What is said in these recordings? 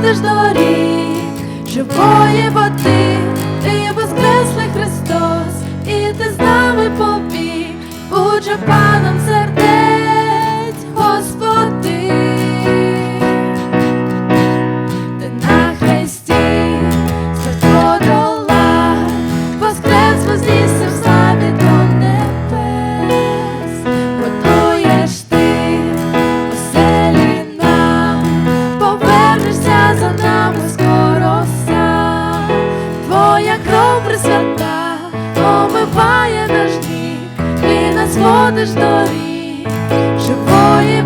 ходиш доріг живої води. ходиш до рік живої.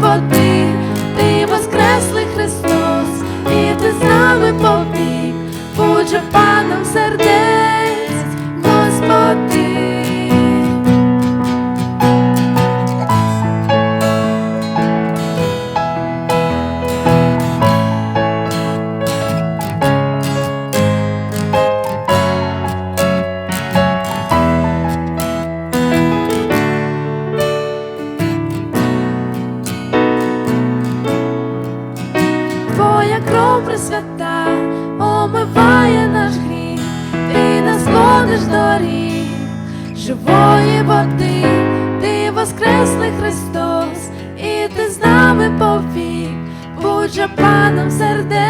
свята омиває наш гріх, ти нас водиш доріг живої води, ти воскресний Христос, і ти з нами повік, будь же паном сердець.